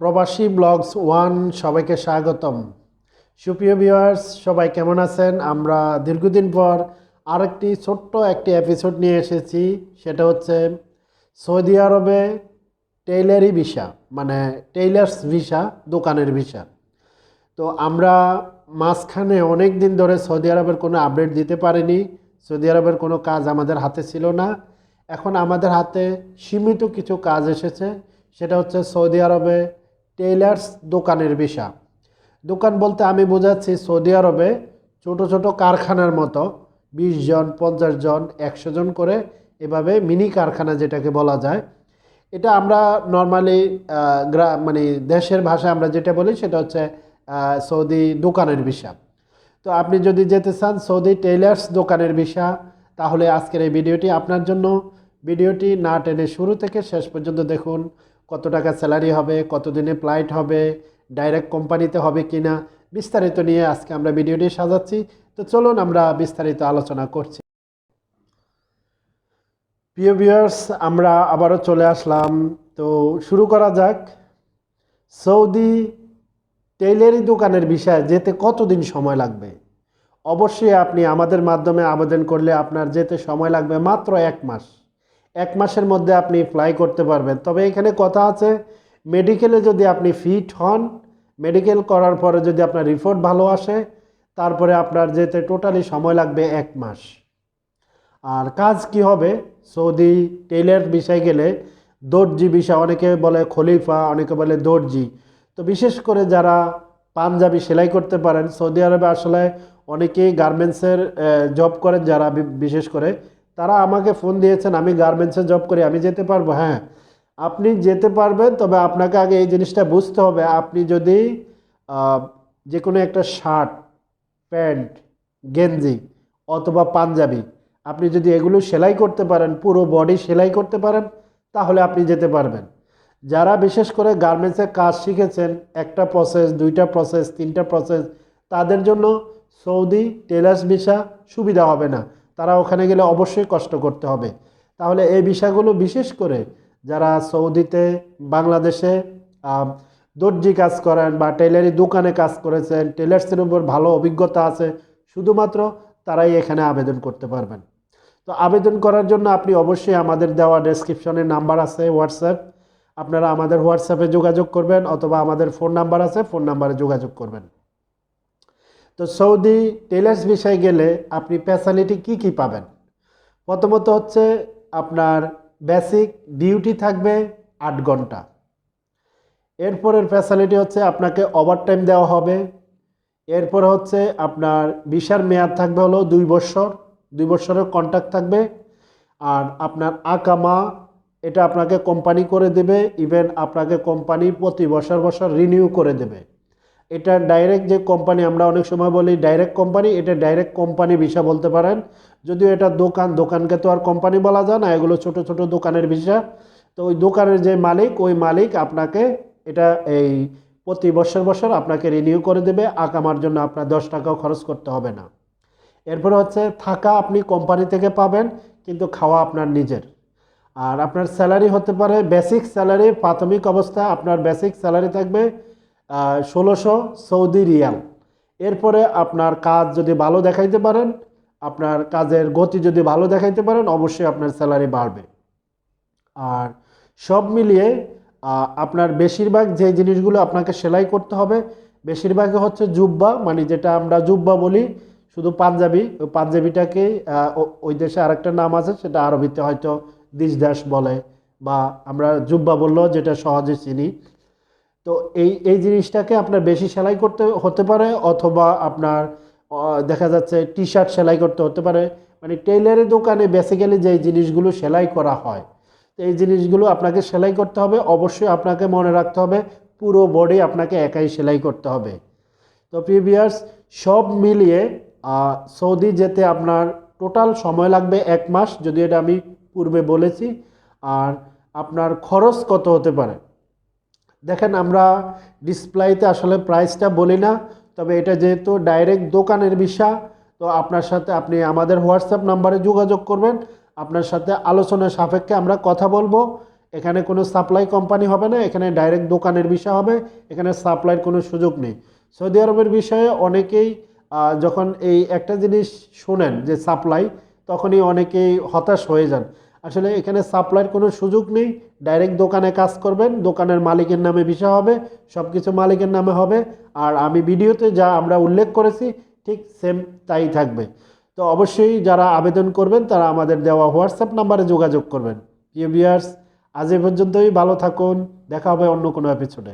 প্রবাসী blogs one সবাইকে স্বাগতম। সুপ্রিয় ভিউয়ার্স, সবাই কেমন আছেন? আমরা দীর্ঘদিন পর আরেকটি ছোট্ট একটি এপিসোড নিয়ে এসেছি। সেটা হচ্ছে সৌদি আরবে টেইলারি ভিসা মানে টেইলার্স ভিসা দোকানের ভিসা তো আমরা মাঝখানে অনেক দিন ধরে সৌদি আরবের কোনো আপডেট দিতে পারিনি। সৌদি আরবের কোনো কাজ আমাদের হাতে ছিল না। এখন আমাদের হাতে সীমিত কিছু কাজ এসেছে। সেটা হচ্ছে সৌদি আরবে টেইলার্স দোকানের ভিসা। দোকান বলতে আমি বোঝাচ্ছি সৌদি আরবে ছোট ছোট কারখানার মতো, বিশ জন, পঞ্চাশ জন, একশো জন করে এভাবে মিনি কারখানা যেটাকে বলা যায়। এটা আমরা নর্মালি গ্রা মানে দেশের ভাষায় আমরা যেটা বলি সেটা হচ্ছে সৌদি দোকানের ভিসা। তো আপনি যদি যেতে চান সৌদি টেইলার্স দোকানের ভিসা, তাহলে আজকের এই ভিডিওটি আপনার জন্য। ভিডিওটি না টেনে শুরু থেকে শেষ পর্যন্ত দেখুন। কত টাকা স্যালারি হবে কতদিনে ফ্লাইট হবে, ডাইরেক্ট কোম্পানিতে হবে কি না বিস্তারিত নিয়ে আজকে আমরা ভিডিওটি সাজাচ্ছি। তো চলুন আমরা বিস্তারিত আলোচনা করছি। প্রিয় ভিউয়ার্স, আমরা আবারও চলে আসলাম। তো শুরু করা যাক। সৌদি টেইলারি দোকানের বিষয়ে যেতে কতদিন সময় লাগবে? অবশ্যই আপনি আমাদের মাধ্যমে আবেদন করলে আপনার যেতে সময় লাগবে মাত্র এক মাস। এক মাসের মধ্যে আপনি ফ্লাই করতে পারবেন। তবে এখানে কথা আছে মেডিকেলে যদি আপনি ফিট হন মেডিকেল করার পরে যদি আপনার রিপোর্ট ভালো আসে, তারপরে আপনার যেতে টোটালি সময় লাগবে এক মাস। আর কাজ কি হবে? সৌদি টেইলার বিষয় গেলে দর্জি বিষয়, অনেকে বলে খলিফা, অনেকে বলে দর্জি। তো বিশেষ করে যারা পাঞ্জাবি সেলাই করতে পারেন, সৌদি আরবে আসলে অনেকেই গার্মেন্টসের জব করেন যারা বিশেষ করে তারা আমাকে ফোন দিয়েছেন, আমি গার্মেন্টসে জব করি, আমি যেতে পারব? হ্যাঁ। আপনি যেতে পারবেন, তবে আপনাকে আগে এই জিনিসটা বুঝতে হবে। আপনি যদি যে কোনো একটা শার্ট প্যান্ট গেঞ্জি অথবা পাঞ্জাবি, আপনি যদি এগুলো সেলাই করতে পারেন, পুরো বডি সেলাই করতে পারেন, তাহলে আপনি যেতে পারবেন। যারা বিশেষ করে গার্মেন্টসের কাজ শিখেছেন, একটা প্রসেস দুইটা প্রসেস তিনটা প্রসেস তাদের জন্য সৌদি টেলার্স ভিসা সুবিধা হবে না। তারা ওখানে গেলে অবশ্যই কষ্ট করতে হবে। তাহলে এই বিষয়গুলো বিশেষ করে যারা সৌদিতে, বাংলাদেশে দর্জি কাজ করেন বা টেলারি দোকানে কাজ করেছেন টেলার্সের উপর ভালো অভিজ্ঞতা আছে, শুধুমাত্র তারাই এখানে আবেদন করতে পারবেন। তো আবেদন করার জন্য আপনি অবশ্যই আমাদের দেওয়া ডেসক্রিপশনে নাম্বার আছে হোয়াটসঅ্যাপ আপনারা আমাদের হোয়াটসঅ্যাপে যোগাযোগ করবেন অথবা আমাদের ফোন নাম্বার আছে ফোন নাম্বারে যোগাযোগ করবেন। তো সৌদি টেলার্স বিষয়ে গেলে আপনি ফ্যাসিলিটি কি কি পাবেন? প্রথমত হচ্ছে আপনার বেসিক ডিউটি থাকবে আট ঘণ্টা। এরপরের ফ্যাসিলিটি হচ্ছে আপনাকে ওভারটাইম দেওয়া হবে। এরপর হচ্ছে আপনার ভিসার মেয়াদ থাকবে হলো দুই বছর। দুই বছরের কন্ট্রাক্ট থাকবে। আর আপনার আকামা, এটা আপনাকে কোম্পানি করে দেবে। ইভেন আপনাকে কোম্পানি প্রতি বছর বছর রিনিউ করে দেবে। এটা ডাইরেক্ট যে কোম্পানি আমরা অনেক সময় বলি ডাইরেক্ট কোম্পানি এটা ডাইরেক্ট কোম্পানি ভিসা বলতে পারেন। যদিও এটা দোকান, দোকানকে তো আর কোম্পানি বলা যায় না, এগুলো ছোট ছোট দোকানের ভিসা। তো ওই দোকানের যে মালিক, ওই মালিক আপনাকে এটা এই প্রতি বছর বছর আপনাকে রিনিউ করে দেবে আকামার জন্য আপনার দশ টাকাও খরচ করতে হবে না। এরপরে হচ্ছে, থাকা আপনি কোম্পানি থেকে পাবেন, কিন্তু খাওয়া আপনার নিজের। আর আপনার স্যালারি হতে পারে বেসিক স্যালারি প্রাথমিক অবস্থা, আপনার বেসিক স্যালারি থাকবে ষোলোশো সৌদি রিয়াল। এরপরে আপনার কাজ যদি ভালো দেখাইতে পারেন, আপনার কাজের গতি যদি ভালো দেখাইতে পারেন, অবশ্যই আপনার স্যালারি বাড়বে। আর সব মিলিয়ে আপনার বেশিরভাগ যে জিনিসগুলো আপনাকে সেলাই করতে হবে, বেশিরভাগই হচ্ছে জুব্বা মানে যেটা আমরা জুব্বা বলি, শুধু পাঞ্জাবি। ওই পাঞ্জাবিটাকে ওই দেশে আরেকটা নাম আছে, সেটা আরবিতে হয়তো দিশদাস বলে, বা আমরা জুব্বা বললেও যেটা সহজে চিনি। তো এই এই জিনিসটাকে আপনার বেশি সেলাই করতে হতে পারে অথবা আপনার দেখা যাচ্ছে টি শার্ট সেলাই করতে হতে পারে। মানে টেইলারের দোকানে বেসিক্যালি যে জিনিসগুলো সেলাই করা হয়, তো এই জিনিসগুলো আপনাকে সেলাই করতে হবে। অবশ্যই আপনাকে মনে রাখতে হবে, পুরো বডি আপনাকে একাই সেলাই করতে হবে। তো প্রিভিয়াস সব মিলিয়ে সৌদি যেতে আপনার টোটাল সময় লাগবে এক মাস, যদি এটা আমি পূর্বে বলেছি। আর আপনার খরচ কত হতে পারে? দেখেন আমরা ডিসপ্লেতে আসলে প্রাইসটা বলি না, তবে এটা যেহেতু ডাইরেক্ট দোকানের বিষয়, তো আপনার সাথে আপনি আমাদের হোয়াটসঅ্যাপ নাম্বারে যোগাযোগ করবেন। আপনার সাথে আলোচনা সাপেক্ষে আমরা কথা বলব। এখানে কোনো সাপ্লাই কোম্পানি হবে না, এখানে ডাইরেক্ট দোকানের বিষয় হবে, এখানে সাপ্লাইয়ের কোনো সুযোগ নেই। সৌদি আরবের বিষয়ে অনেকেই যখন এই একটা জিনিস শোনেন যে সাপ্লাই তখনই অনেকেই হতাশ হয়ে যান। আসলে এখানে সাপ্লাইয়ের কোনো সুযোগ নেই। ডাইরেক্ট দোকানে কাজ করবেন, দোকানের মালিকের নামে বিষয় হবে সব কিছু মালিকের নামে হবে। আর আমি ভিডিওতে যা আমরা উল্লেখ করেছি, ঠিক সেম তাই থাকবে। তো অবশ্যই যারা আবেদন করবেন, তারা আমাদের দেওয়া হোয়াটসঅ্যাপ নাম্বারে যোগাযোগ করবেন। প্রিয় ভিউয়ার্স আজ এ পর্যন্তই। ভালো থাকুন। দেখা হবে অন্য কোনো এপিসোডে